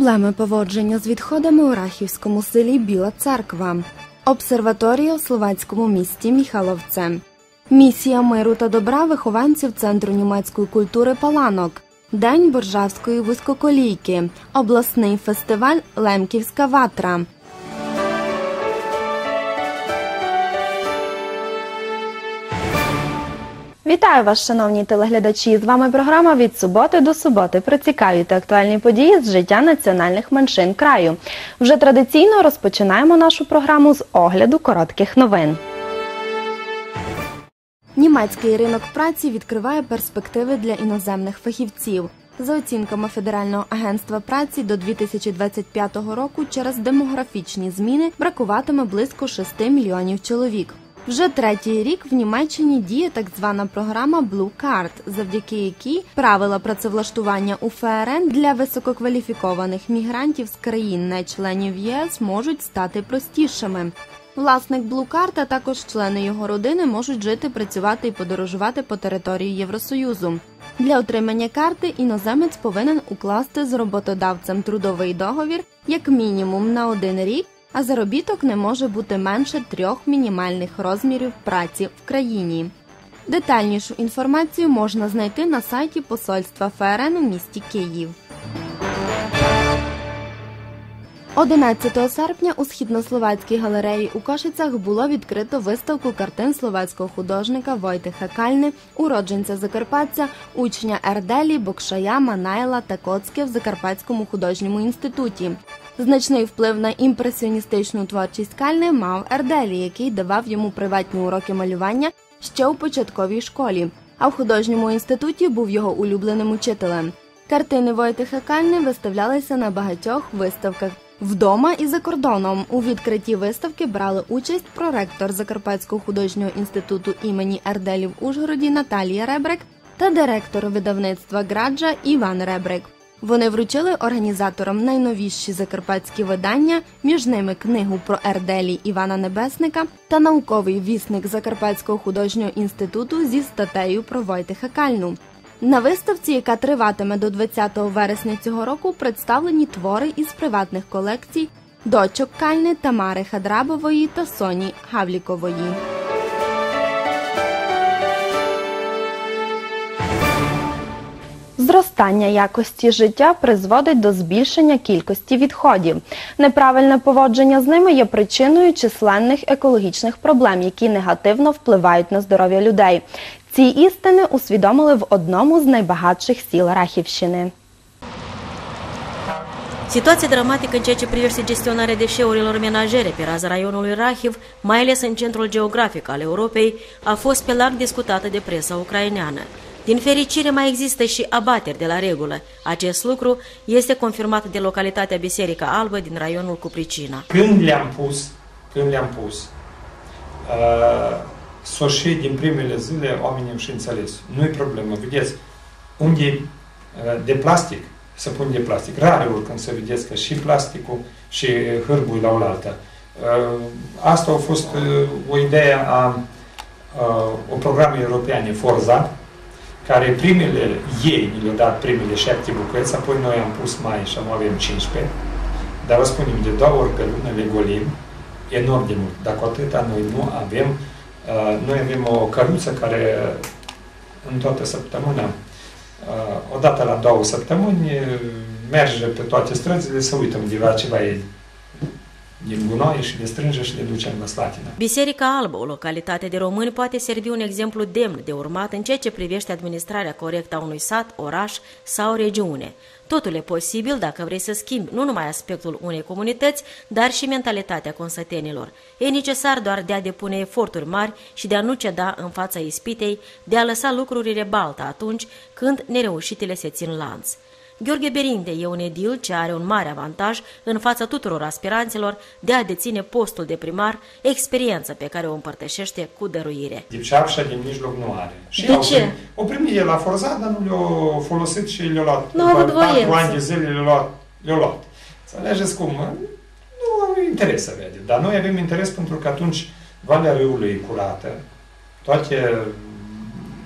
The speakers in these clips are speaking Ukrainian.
Проблеми поводження з відходами у Рахівському селі Біла Церква, обсерваторія у словацькому місті Міхаловце, місія миру та добра вихованців Центру німецької культури Паланок, День боржавської вузькоколійки, обласний фестиваль Лемківська ватра. Вітаю вас, шановні телеглядачі! З вами програма від суботи до суботи про цікаві та актуальні події з життя національних меншин краю. Вже традиційно розпочинаємо нашу програму з огляду коротких новин. Німецький ринок праці відкриває перспективи для іноземних фахівців. За оцінками Федерального агентства праці до 2025 року через демографічні зміни бракуватиме близько 6 мільйонів чоловік. Вже третій рік в Німеччині діє так звана програма Blue Card, завдяки якій правила працевлаштування у ФРН для висококваліфікованих мігрантів з країн, не членів ЄС, можуть стати простішими. Власник Card, також члени його родини можуть жити, працювати і подорожувати по території Євросоюзу. Для отримання карти іноземець повинен укласти з роботодавцем трудовий договір як мінімум на один рік а заробіток не може бути менше трьох мінімальних розмірів праці в країні. Детальнішу інформацію можна знайти на сайті Посольства ФРН у місті Київ. 11 серпня у східнословацькій галереї у Кошицях було відкрито виставку картин словацького художника Войтиха Кальни, уродженця Закарпаття, учня Ерделі, Бокшая, Манайла та Коцке в Закарпатському художньому інституті. Значний вплив на імпресіоністичну творчість Кальни мав Ерделі, який давав йому приватні уроки малювання ще у початковій школі. А в художньому інституті був його улюбленим учителем. Картини Войтиха Кальни виставлялися на багатьох виставках. Вдома і за кордоном у відкритті виставки брали участь проректор Закарпатського художнього інституту імені Ерделі в Ужгороді Наталія Ребрик та директор видавництва Граджа Іван Ребрик. Вони вручили організаторам найновіші закарпатські видання, між ними книгу про Ерделі Івана Небесника та науковий вісник Закарпатського художнього інституту зі статтею про Войтиха Кальну. На виставці, яка триватиме до 20 вересня цього року, представлені твори із приватних колекцій дочок Кальни Тамари Хадрабової та Соні Гавлікової. Зростання якості життя призводить до збільшення кількості відходів. Неправильне поводження з ними є причиною численних екологічних проблем, які негативно впливають на здоров'я людей. Ці істини усвідомили в одному з найбагатших сіл Рахівщини. Situația dramatică în ceea ce privește gestionarea deșeurilor menajere pe raza raionului Rahiv, mai ales în centrul geografic al Europei, a fost pe larg discutată de presa ucraineană. Din fericire mai există și abateri de la regulă. Acest lucru este confirmat de localitatea Biserica Albă din raionul Cupricina. Când le-am pus, când le-am pus, uh, s-o și din primele zile oamenii și înțeles. Nu-i problemă, vedeți, unde e uh, de plastic, să pun de plastic. Rare ori când să vedeți că și plasticul și hârbul la oaltă. Uh, asta a fost uh, o idee a uh, o programe europeane Forza, care primele, ei mi le-au dat primele șapte bucăți, apoi noi am pus mai și am avem 15, dar vă spunem, de două ori pe lună le golim, enorm de mult. Dacă atâta noi nu avem, uh, noi avem o căruță care în toată săptămâna, uh, odată la două săptămâni, merge pe toate străzile să uităm de ceva e din gunoaie și le strânge și le ducem la Slatina. Biserica Albă, o localitate de români, poate servi un exemplu demn de urmat în ceea ce privește administrarea corectă a unui sat, oraș sau regiune. Totul e posibil dacă vrei să schimbi nu numai aspectul unei comunități, dar și mentalitatea consătenilor. E necesar doar de a depune eforturi mari și de a nu ceda în fața ispitei, de a lăsa lucrurile balta atunci când nereușitele se țin lanț. Gheorghe Berinde e un edil ce are un mare avantaj în fața tuturor aspiranților de a deține postul de primar, experiență pe care o împărtășește cu dăruire. Dipșapșa din mijloc nu are. Și de ce? Prim, o primit el la Forza, dar nu le-a folosit și le-a luat. Nu a avut patru ani de zile le-a luat. Le luat. Înțelegeți cum? Nu au interes să vede. Dar noi avem interes pentru că atunci Valea Râului e curată, toate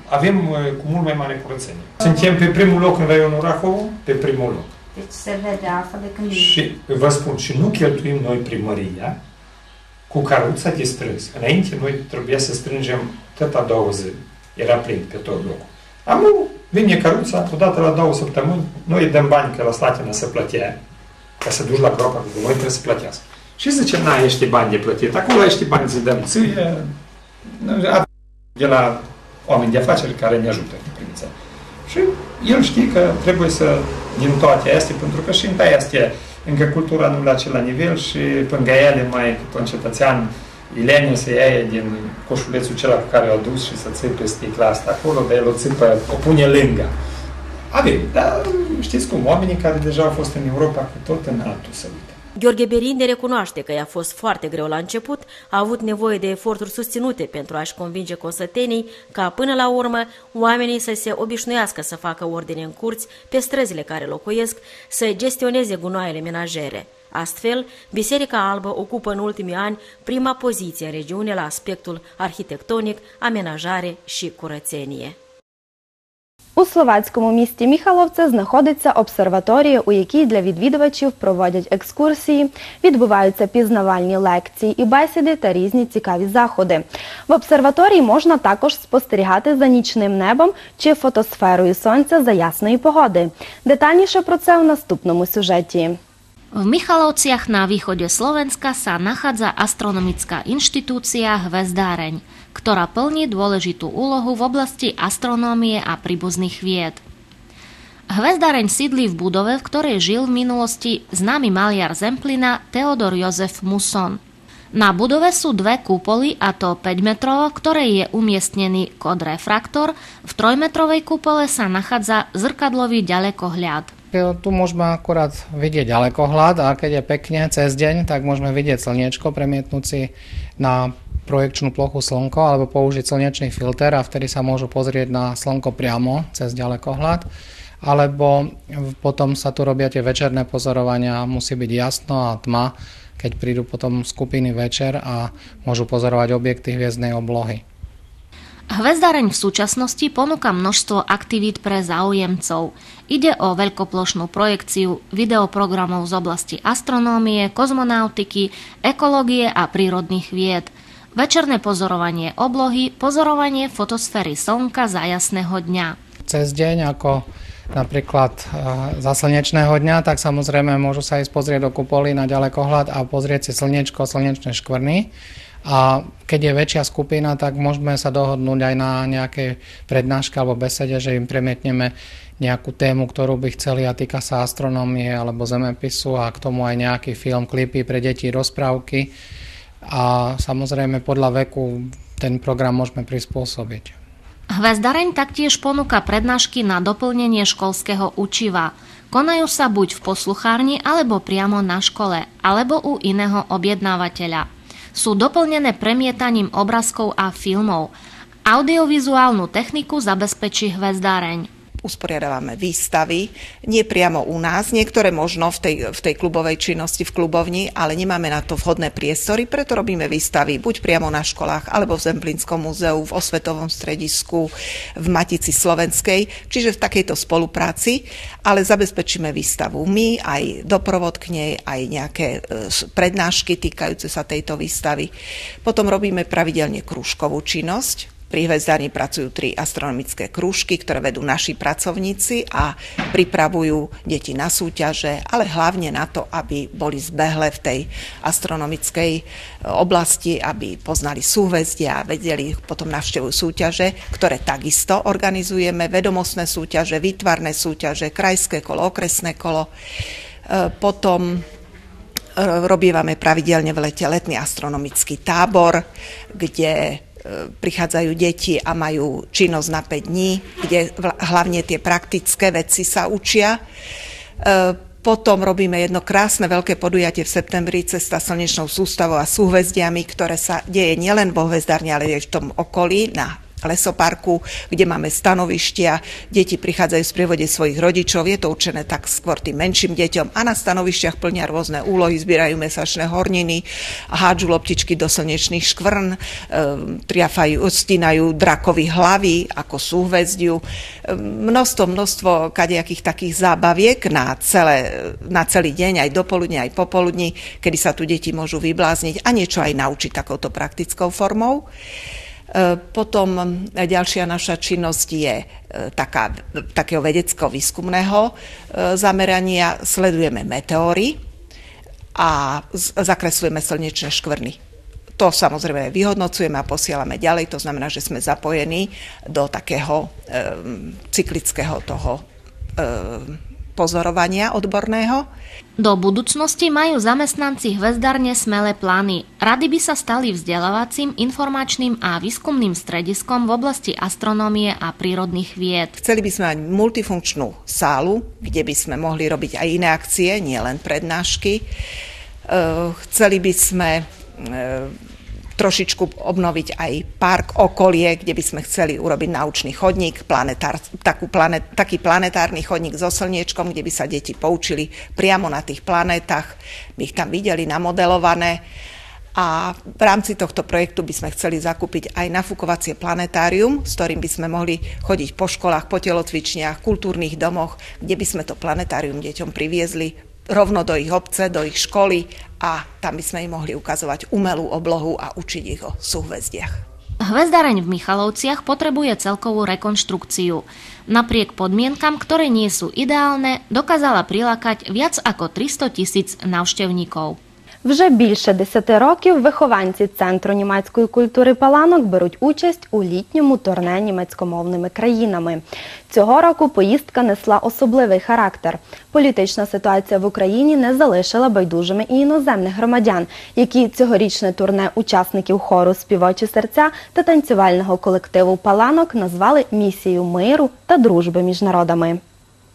avem uh, cu mult mai mare curățenie. Suntem pe primul loc în raionul Rahov, pe primul loc. Deci se vede apa de când Și vă spun, și nu cheltuim noi primăria cu căruța de strâns. Înainte noi trebuia să strângem tot a două zile. Era plin pe tot locul. Acum vine căruța, odată la două săptămâni, noi îi dăm bani că la Slatina se plătea, ca să duci la groapa cu noi trebuie să plătească. Și zice, n ești bani de plătit, acolo ești bani să dăm ție, de la oameni de afaceri care ne ajută în privința. Și el știe că trebuie să, din toate astea, pentru că și în astea, încă cultura nu la acela nivel și până ele mai, pe un cetățean, Ilenia să ia din coșulețul acela pe care o dus și să țipe sticla asta acolo, dar el o țipă, o pune lângă. Avem, dar știți cum, oamenii care deja au fost în Europa cu tot în altul să uită. Gheorghe Berinde recunoaște că i-a fost foarte greu la început, a avut nevoie de eforturi susținute pentru a-și convinge consătenii ca până la urmă oamenii să se obișnuiască să facă ordine în curți pe străzile care locuiesc, să gestioneze gunoaiele menajere. Astfel, Biserica Albă ocupă în ultimii ani prima poziție în regiune la aspectul arhitectonic, amenajare și curățenie. У словацькому місті Міхаловце знаходиться обсерваторія, у якій для відвідувачів проводять екскурсії, відбуваються пізнавальні лекції і бесіди та різні цікаві заходи. В обсерваторії можна також спостерігати за нічним небом чи фотосферою сонця за ясної погоди. Детальніше про це у наступному сюжеті. V Michalovciach na východe Slovenska sa nachádza astronomická inštitúcia Hvezdáreň, ktorá plní dôležitú úlohu v oblasti astronómie a príbuzných vied. Hvezdáreň sídli v budove, v ktorej žil v minulosti známy maliar Zemplina Teodor Jozef Muson. Na budove sú dve kúpoly, a to 5 metrov, v ktorej je umiestnený kód refraktor. V trojmetrovej kúpole sa nachádza zrkadlový ďalekohľad tu môžeme akurát vidieť ďalekohľad a keď je pekne cez deň, tak môžeme vidieť slniečko, premietnúť si na projekčnú plochu slnko alebo použiť slnečný filter a vtedy sa môžu pozrieť na slnko priamo cez ďalekohľad. Alebo potom sa tu robia tie večerné pozorovania, musí byť jasno a tma, keď prídu potom skupiny večer a môžu pozorovať objekty hviezdnej oblohy. Hvezdareň v súčasnosti ponúka množstvo aktivít pre záujemcov. Ide o veľkoplošnú projekciu videoprogramov z oblasti astronómie, kozmonautiky, ekológie a prírodných vied. Večerné pozorovanie oblohy, pozorovanie fotosféry Slnka za jasného dňa. Cez deň ako napríklad e, za slnečného dňa, tak samozrejme môžu sa ísť pozrieť do kupoly na ďalekohľad a pozrieť si slnečko, slnečné škvrny a keď je väčšia skupina, tak môžeme sa dohodnúť aj na nejakej prednáške alebo besede, že im premietneme nejakú tému, ktorú by chceli a týka sa astronómie alebo zemepisu a k tomu aj nejaký film, klipy pre deti, rozprávky. A samozrejme podľa veku ten program môžeme prispôsobiť. Hvezdareň taktiež ponúka prednášky na doplnenie školského učiva. Konajú sa buď v posluchárni alebo priamo na škole, alebo u iného objednávateľa sú doplnené premietaním obrázkov a filmov. Audiovizuálnu techniku zabezpečí hvezdáreň usporiadávame výstavy, nie priamo u nás, niektoré možno v tej, v tej klubovej činnosti v klubovni, ale nemáme na to vhodné priestory, preto robíme výstavy buď priamo na školách, alebo v Zemplínskom múzeu, v Osvetovom stredisku, v Matici Slovenskej, čiže v takejto spolupráci, ale zabezpečíme výstavu my, aj doprovod k nej, aj nejaké e, prednášky týkajúce sa tejto výstavy. Potom robíme pravidelne krúžkovú činnosť, pri Hvezdarni pracujú tri astronomické krúžky, ktoré vedú naši pracovníci a pripravujú deti na súťaže, ale hlavne na to, aby boli zbehle v tej astronomickej e, oblasti, aby poznali súhvezdia a vedeli, potom navštevujú súťaže, ktoré takisto organizujeme, vedomostné súťaže, výtvarné súťaže, krajské kolo, okresné kolo. E, potom e, robívame pravidelne v lete letný astronomický tábor, kde prichádzajú deti a majú činnosť na 5 dní, kde hlavne tie praktické veci sa učia. E, potom robíme jedno krásne veľké podujatie v septembri cesta slnečnou sústavou a súhvezdiami, ktoré sa deje nielen vo hvezdárni, ale aj v tom okolí na lesoparku, kde máme stanovištia. Deti prichádzajú v sprievode svojich rodičov, je to určené tak skôr tým menším deťom a na stanovišťach plnia rôzne úlohy, zbierajú mesačné horniny, hádžu loptičky do slnečných škvrn, e, triafajú, stínajú drakovi hlavy ako súhvezdiu. E, množstvo, množstvo kadejakých takých zábaviek na, celé, na celý deň, aj dopoludne, aj popoludní, kedy sa tu deti môžu vyblázniť a niečo aj naučiť takouto praktickou formou. E, potom ďalšia naša činnosť je e, taká, takého vedecko-výskumného e, zamerania. Sledujeme meteóry a zakreslujeme slnečné škvrny. To samozrejme vyhodnocujeme a posielame ďalej, to znamená, že sme zapojení do takého e, cyklického toho e, pozorovania odborného. Do budúcnosti majú zamestnanci hvezdárne smelé plány. Rady by sa stali vzdelávacím, informačným a výskumným strediskom v oblasti astronómie a prírodných vied. Chceli by sme mať multifunkčnú sálu, kde by sme mohli robiť aj iné akcie, nielen prednášky. E, chceli by sme e, trošičku obnoviť aj park okolie, kde by sme chceli urobiť naučný chodník, planetár, takú planet, taký planetárny chodník so slniečkom, kde by sa deti poučili priamo na tých planétach, by ich tam videli namodelované. A v rámci tohto projektu by sme chceli zakúpiť aj nafúkovacie planetárium, s ktorým by sme mohli chodiť po školách, po telocvičniach, kultúrnych domoch, kde by sme to planetárium deťom priviezli rovno do ich obce, do ich školy a tam by sme im mohli ukazovať umelú oblohu a učiť ich o súhvezdiach. Hvezdareň v Michalovciach potrebuje celkovú rekonštrukciu. Napriek podmienkam, ktoré nie sú ideálne, dokázala prilákať viac ako 300 tisíc návštevníkov. Вже більше десяти років вихованці Центру німецької культури Паланок беруть участь у літньому турне німецькомовними країнами. Цього року поїздка несла особливий характер. Політична ситуація в Україні не залишила байдужими і іноземних громадян, які цьогорічне турне учасників хору Співочі серця та танцювального колективу Паланок назвали місією миру та дружби між народами.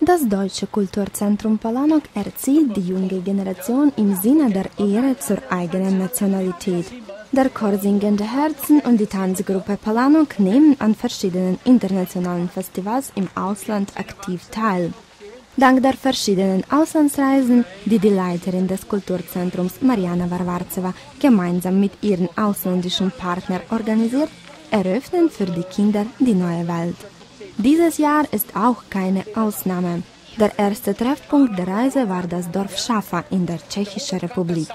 Das Deutsche Kulturzentrum Palanok erzieht die junge Generation im Sinne der Ehre zur eigenen Nationalität. Der Chor Singende Herzen und die Tanzgruppe Palanok nehmen an verschiedenen internationalen Festivals im Ausland aktiv teil. Dank der verschiedenen Auslandsreisen, die die Leiterin des Kulturzentrums Mariana Varvarzeva gemeinsam mit ihren ausländischen Partnern organisiert, eröffnen für die Kinder die neue Welt. Dieses Jahr ist auch keine Ausnahme. Der erste Treffpunkt der Reise war das Dorf Schafa in der Tschechischen Republik.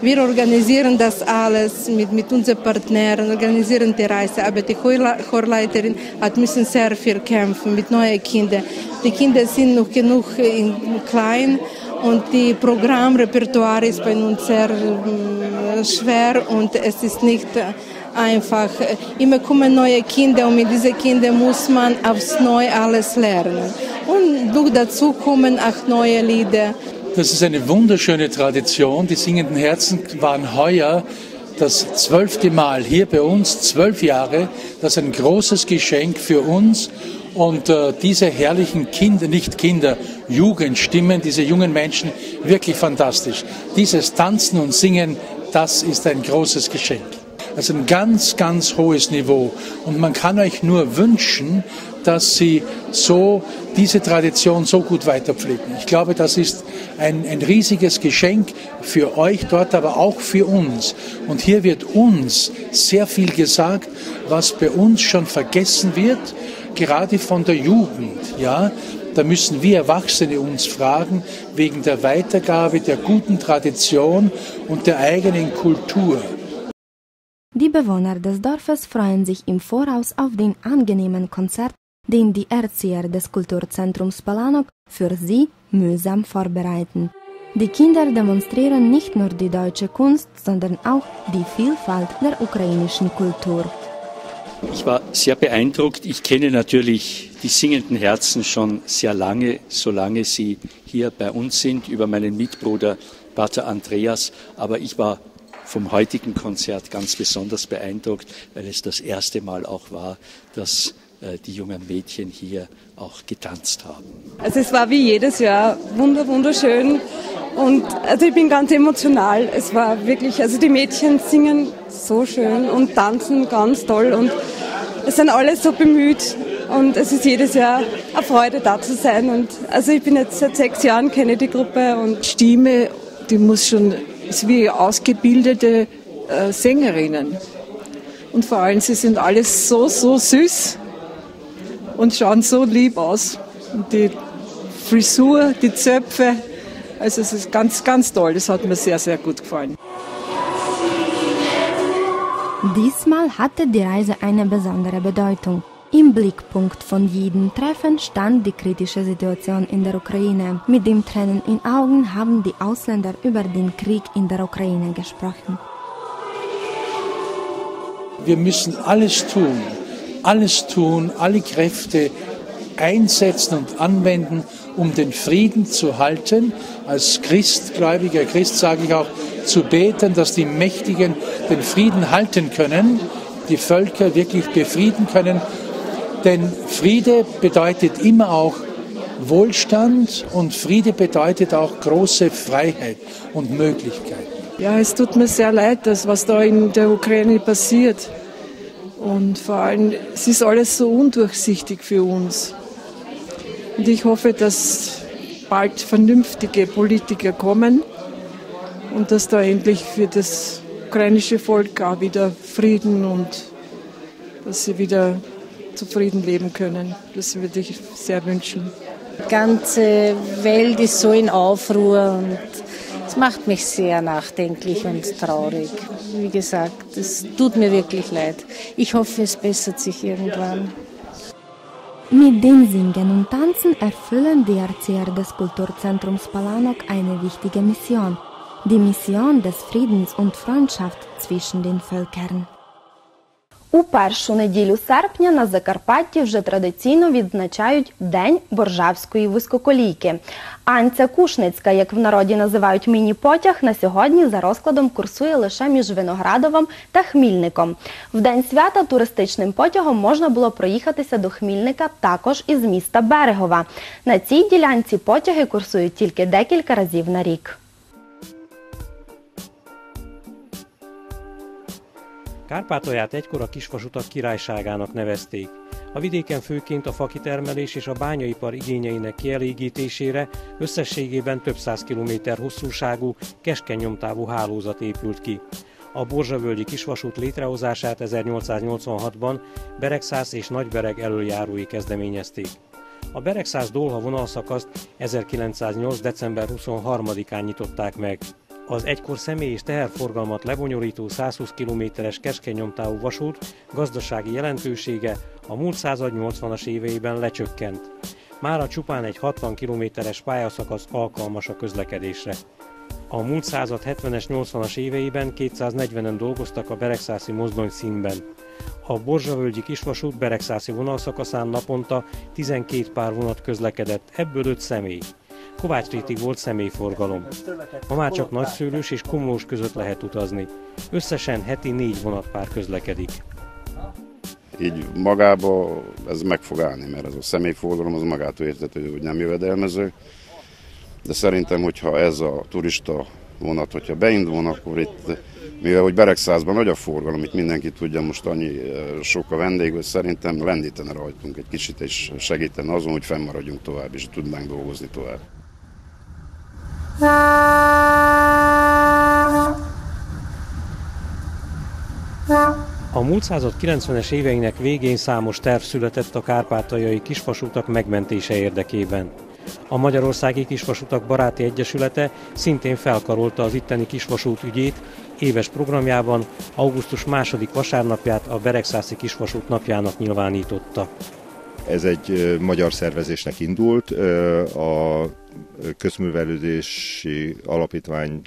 Wir organisieren das alles mit, mit unseren Partnern, organisieren die Reise, aber die Chorleiterin hat müssen sehr viel kämpfen mit neuen Kindern. Die Kinder sind noch genug klein und die Programmrepertoire ist bei uns sehr äh, schwer und es ist nicht einfach. Immer kommen neue Kinder und mit diesen Kindern muss man aufs Neue alles lernen. Und durch dazu kommen auch neue Lieder. Das ist eine wunderschöne Tradition. Die singenden Herzen waren heuer das zwölfte Mal hier bei uns, zwölf Jahre. Das ist ein großes Geschenk für uns. Und äh, diese herrlichen Kinder, nicht Kinder, Jugendstimmen, diese jungen Menschen, wirklich fantastisch. Dieses Tanzen und Singen, das ist ein großes Geschenk. Also ein ganz, ganz hohes Niveau. Und man kann euch nur wünschen, dass Sie so diese Tradition so gut weiterpflegen. Ich glaube, das ist ein, ein riesiges Geschenk für euch dort, aber auch für uns. Und hier wird uns sehr viel gesagt, was bei uns schon vergessen wird, gerade von der Jugend. Ja, da müssen wir Erwachsene uns fragen, wegen der Weitergabe der guten Tradition und der eigenen Kultur. Die Bewohner des Dorfes freuen sich im Voraus auf den angenehmen Konzert, den die Erzieher des Kulturzentrums Palanok für sie mühsam vorbereiten. Die Kinder demonstrieren nicht nur die deutsche Kunst, sondern auch die Vielfalt der ukrainischen Kultur. Ich war sehr beeindruckt. Ich kenne natürlich die singenden Herzen schon sehr lange, solange sie hier bei uns sind, über meinen Mitbruder Pater Andreas. Aber ich war vom heutigen Konzert ganz besonders beeindruckt, weil es das erste Mal auch war, dass äh, die jungen Mädchen hier auch getanzt haben. Also es war wie jedes Jahr wunder wunderschön und also ich bin ganz emotional. Es war wirklich, also die Mädchen singen so schön und tanzen ganz toll und es sind alle so bemüht und es ist jedes Jahr eine Freude da zu sein. Und also ich bin jetzt seit sechs Jahren kenne die Gruppe und Stimme, die muss schon wie ausgebildete äh, Sängerinnen. Und vor allem, sie sind alles so, so süß und schauen so lieb aus. Und die Frisur, die Zöpfe, also es ist ganz, ganz toll. Das hat mir sehr, sehr gut gefallen. Diesmal hatte die Reise eine besondere Bedeutung. Im Blickpunkt von jedem Treffen stand die kritische Situation in der Ukraine. Mit dem Tränen in Augen haben die Ausländer über den Krieg in der Ukraine gesprochen. Wir müssen alles tun, alles tun, alle Kräfte einsetzen und anwenden, um den Frieden zu halten. Als Christgläubiger Christ sage ich auch, zu beten, dass die Mächtigen den Frieden halten können, die Völker wirklich befrieden können. Denn Friede bedeutet immer auch Wohlstand und Friede bedeutet auch große Freiheit und Möglichkeiten. Ja, es tut mir sehr leid, das, was da in der Ukraine passiert. Und vor allem, es ist alles so undurchsichtig für uns. Und ich hoffe, dass bald vernünftige Politiker kommen und dass da endlich für das ukrainische Volk auch wieder Frieden und dass sie wieder zufrieden leben können. Das würde ich sehr wünschen. Die ganze Welt ist so in Aufruhr und es macht mich sehr nachdenklich und traurig. Wie gesagt, es tut mir wirklich leid. Ich hoffe, es bessert sich irgendwann. Mit dem Singen und Tanzen erfüllen die Erzieher des Kulturzentrums Palanok eine wichtige Mission. Die Mission des Friedens und Freundschaft zwischen den Völkern. У першу неділю серпня на Закарпатті вже традиційно відзначають День боржавської вузькоколійки. Анця Кушницька, як в народі називають міні-потяг, на сьогодні за розкладом курсує лише між Виноградовом та Хмільником. В день свята туристичним потягом можна було проїхатися до Хмільника також із міста Берегова. На цій ділянці потяги курсують тільки декілька разів на рік. Kárpátalját egykor a kisvasutak királyságának nevezték. A vidéken főként a fakitermelés és a bányaipar igényeinek kielégítésére összességében több száz kilométer hosszúságú, keskeny nyomtávú hálózat épült ki. A Borzsavölgyi kisvasút létrehozását 1886-ban Beregszász és Nagybereg elöljárói kezdeményezték. A Beregszász Dolha vonalszakaszt 1908. december 23-án nyitották meg. Az egykor személy és teherforgalmat lebonyolító 120 kilométeres keskeny nyomtávú vasút gazdasági jelentősége a múlt század 80-as éveiben lecsökkent. Mára csupán egy 60 kilométeres pályaszakasz alkalmas a közlekedésre. A múlt század 70-es 80-as éveiben 240-en dolgoztak a Beregszászi mozdony színben. A Borzsavölgyi kisvasút Beregszászi vonalszakaszán naponta 12 pár vonat közlekedett, ebből 5 személy. Kovács rétig volt személyforgalom. Ma már csak nagyszőlős és komlós között lehet utazni. Összesen heti négy vonatpár közlekedik. Így magába ez meg fog állni, mert ez a személyforgalom az magától értető, hogy nem jövedelmező. De szerintem, hogyha ez a turista vonat, hogyha beindulna, akkor itt, mivel hogy Beregszázban nagy a forgalom, itt mindenki tudja, most annyi sok a vendég, hogy szerintem lendítene rajtunk egy kicsit, és segítene azon, hogy fennmaradjunk tovább, és tudnánk dolgozni tovább. A múlt század 90-es éveinek végén számos terv született a kárpátaljai kisvasutak megmentése érdekében. A Magyarországi Kisvasutak Baráti Egyesülete szintén felkarolta az itteni kisvasút ügyét, éves programjában augusztus második vasárnapját a Beregszászi Kisvasút napjának nyilvánította. Ez egy magyar szervezésnek indult, a közművelődési alapítvány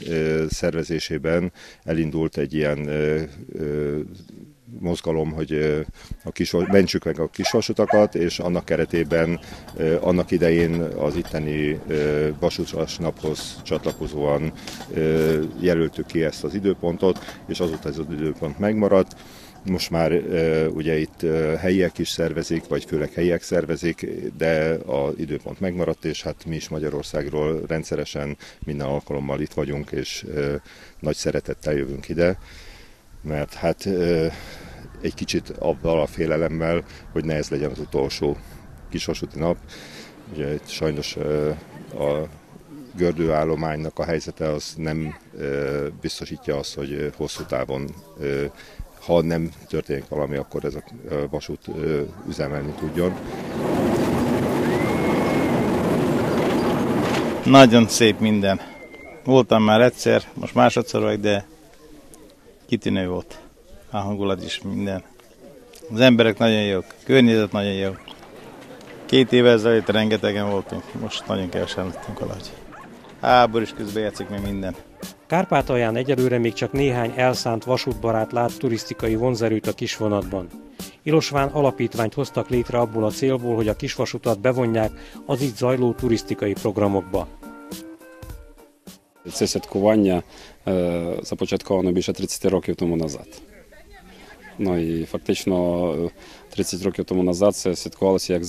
szervezésében elindult egy ilyen mozgalom, hogy a kis, mentsük meg a kisvasutakat, és annak keretében annak idején az itteni vasutas naphoz csatlakozóan jelöltük ki ezt az időpontot, és azóta ez az időpont megmaradt. Most már ugye itt helyiek is szervezik, vagy főleg helyiek szervezik, de az időpont megmaradt, és hát mi is Magyarországról rendszeresen minden alkalommal itt vagyunk, és nagy szeretettel jövünk ide, mert hát egy kicsit abban a félelemmel, hogy ne ez legyen az utolsó kisvasúti nap. Ugye sajnos a gördőállománynak a helyzete az nem biztosítja azt, hogy hosszú távon ha nem történik valami, akkor ez a vasút üzemelni tudjon. Nagyon szép minden. Voltam már egyszer, most másodszor vagy, de kitűnő volt. A hangulat is minden. Az emberek nagyon jók, a környezet nagyon jó. Két évvel ezelőtt rengetegen voltunk, most nagyon kevesen lettünk alatt. Háborús közben játszik még minden. Kárpátalján egyelőre még csak néhány elszánt vasútbarát lát turisztikai vonzerőt a kisvonatban. Ilosván alapítványt hoztak létre abból a célból, hogy a kisvasutat bevonják az itt zajló turisztikai programokba. Це святкування започатковано більше 30 років тому назад. Ну і фактично 30 років тому назад це святкувалося як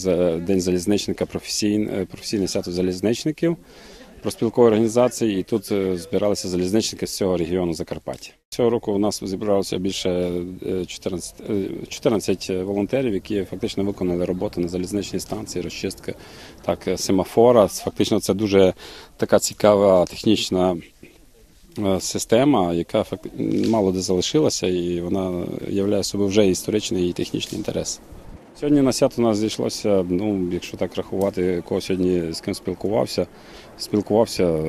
День залізничника, професійне, професійне свято залізничників Проспілкової організації, і тут збиралися залізничники з цього регіону Закарпаття. Цього року у нас зібралося більше 14, 14 волонтерів, які фактично виконали роботу на залізничній станції, розчистка так, семафора. Фактично, це дуже така цікава технічна система, яка мало де залишилася, і вона являє собою вже історичний і технічний інтерес. Сьогодні на свято у нас зійшлося, ну, якщо так рахувати, кого сьогодні з ким спілкувався. Спілкувався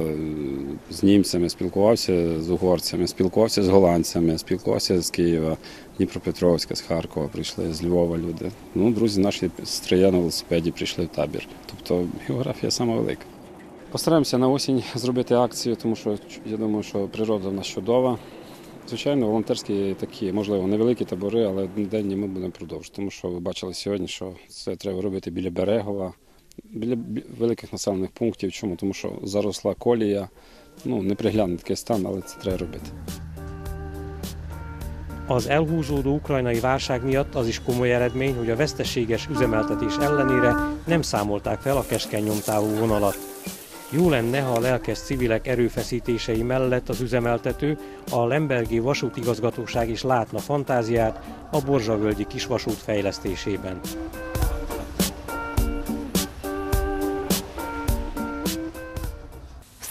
з німцями, спілкувався з угорцями, спілкувався з голландцями, спілкувався з Києва, Дніпропетровська, з Харкова прийшли, з Львова люди. Ну, друзі наші з Трия на велосипеді прийшли в табір. Тобто географія сама велика. Постараємося на осінь зробити акцію, тому що я думаю, що природа в нас чудова. Звичайно, волонтерські такі, можливо, невеликі табори, але день ми будемо продовжувати. Тому що ви бачили сьогодні, що це треба робити біля Берегова, біля великих населених пунктів. Чому? Тому що заросла колія, ну, неприглядний такий стан, але це треба робити. Az elhúzódó ukrajnai válság miatt az is komoly eredmény, hogy a veszteséges üzemeltetés ellenére nem számolták fel a keskeny nyomtávú vonalat. Jó lenne, ha a lelkes civilek erőfeszítései mellett az üzemeltető, a Lembergi vasútigazgatóság is látna fantáziát a Borzsavölgyi kisvasút fejlesztésében.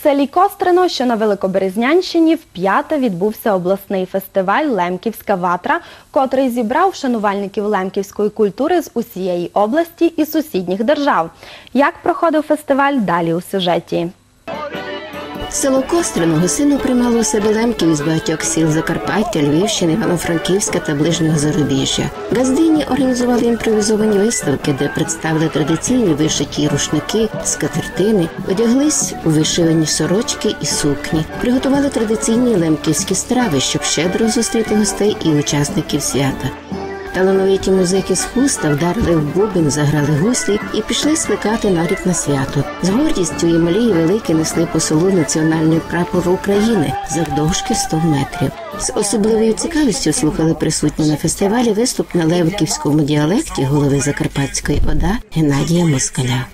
Селі Кострино, що на Великоберезнянщині, вп'яте відбувся обласний фестиваль Лемківська ватра, котрий зібрав шанувальників лемківської культури з усієї області і сусідніх держав. Як проходив фестиваль далі у сюжеті? Село Кострино гостинно приймало у себе лемків із багатьох сіл Закарпаття, Львівщини, Івано-Франківська та ближнього зарубіжжя. Газдині організували імпровізовані виставки, де представили традиційні вишиті рушники, скатертини, одяглись у вишивані сорочки і сукні, приготували традиційні лемківські страви, щоб щедро зустріти гостей і учасників свята. Талановиті музики з хуста вдарили в бубен, заграли гуслі і пішли скликати нарік на свято. З гордістю і малі і великі несли по селу національний України завдовжки 100 метрів. З особливою цікавістю слухали присутні на фестивалі виступ на левківському діалекті голови Закарпатської ОДА Геннадія Москаля.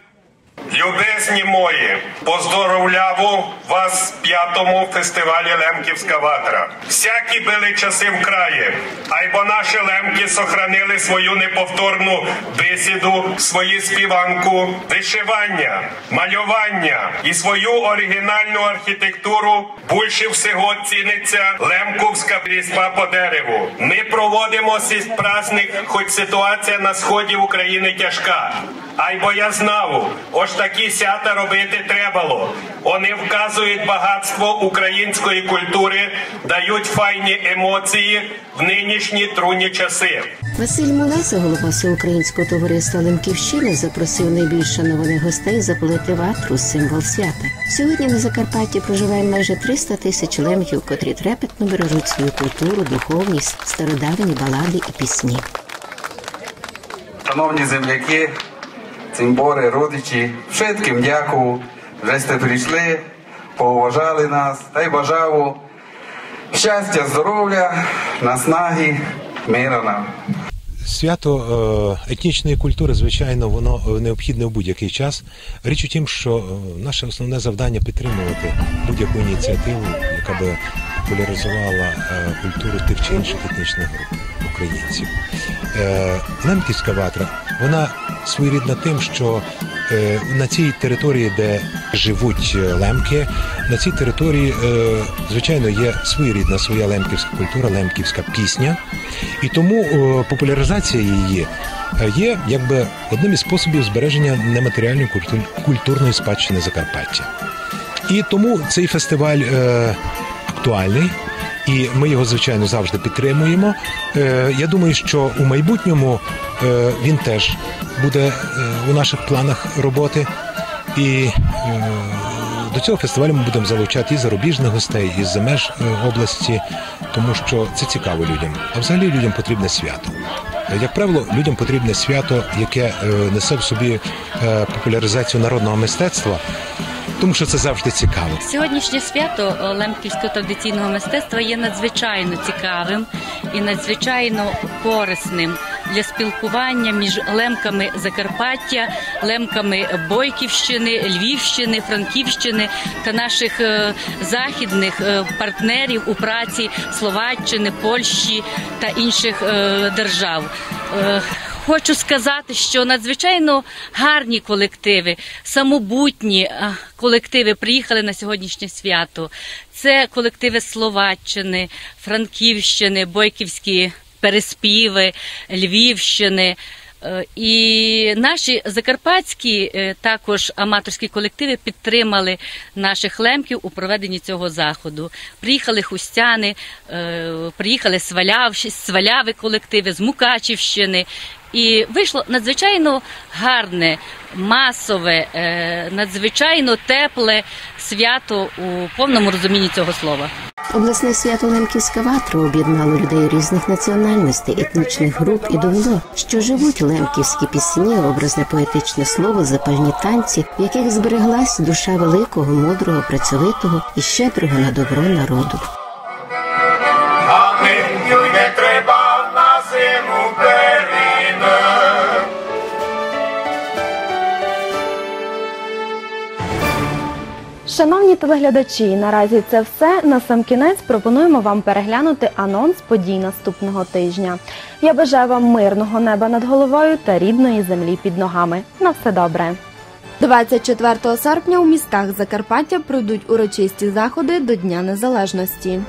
Любезні мої, поздоровляву вас п'ятому фестивалі Лемківська ватра. Всякі були часи в краї, айбо наші лемки сохранили свою неповторну бесіду, свою співанку, вишивання, малювання і свою оригінальну архітектуру. Більше всього ціниться лемковська різьба по дереву. Ми проводимо цей праздник, хоч ситуація на сході України тяжка. Айбо я знав, ось такі свята робити требало. Вони вказують багатство української культури, дають файні емоції в нинішні трудні часи. Василь Мулеса, голова всеукраїнського товариства Лемківщини, запросив найбільш шанованих гостей запалити ватру символ свята. Сьогодні на Закарпатті проживає майже 300 тисяч лемків, котрі трепетно бережуть свою культуру, духовність, стародавні балади і пісні. Шановні земляки, цимбори, родичі, všetkим дякую, вже сте прийшли, поуважали нас та й бажаю щастя, здоров'я, наснаги, мира нам. Свято е, етнічної культури, звичайно, воно необхідне в будь-який час. Річ у тім, що е, наше основне завдання підтримувати будь-яку ініціативу, яка би популяризувала е, культуру тих чи інших етнічних груп українців. Е, Лемківська ватра вона своєрідна тим, що е, на цій території, де живуть лемки, на цій території, звичайно, є своєрідна своя лемківська культура, лемківська пісня, і тому популяризація її є якби одним із способів збереження нематеріальної культурної спадщини Закарпаття. І тому цей фестиваль актуальний. І ми його звичайно завжди підтримуємо. Е, я думаю, що у майбутньому е, він теж буде е, у наших планах роботи. І до цього фестивалю ми будемо залучати і зарубіжних гостей, і з меж області, тому що це цікаво людям. А взагалі людям потрібне свято. Як правило, людям потрібне свято, яке несе в собі популяризацію народного мистецтва, тому що це завжди цікаво. Сьогоднішнє свято е, лемківського традиційного мистецтва є надзвичайно цікавим і надзвичайно корисним для спілкування між лемками Закарпаття, лемками Бойківщини, Львівщини, Франківщини та наших е, західних е, партнерів у праці Словаччини, Польщі та інших держав. Хочу сказати, що надзвичайно гарні колективи, самобутні колективи приїхали на сьогоднішнє свято. Це колективи Словаччини, Франківщини, Бойківські переспіви, Львівщини. Е, І наші закарпатські е, також аматорські колективи підтримали наших лемків у проведенні цього заходу. Приїхали хустяни, е, приїхали сваляв, сваляви колективи з Мукачівщини. І вийшло надзвичайно гарне, масове, е, надзвичайно тепле свято у повному розумінні цього слова. Обласне свято Лемківська ватра об'єднало людей різних національностей, етнічних груп і довело, що живуть лемківські пісні, образне поетичне слово, запальні танці, в яких збереглась душа великого, мудрого, працьовитого і щедрого на добро народу. Шановні телеглядачі, наразі це все. На сам кінець пропонуємо вам переглянути анонс подій наступного тижня. Я бажаю вам мирного неба над головою та рідної землі під ногами. На все добре. 24 серпня у містах Закарпаття пройдуть урочисті заходи до Дня Незалежності.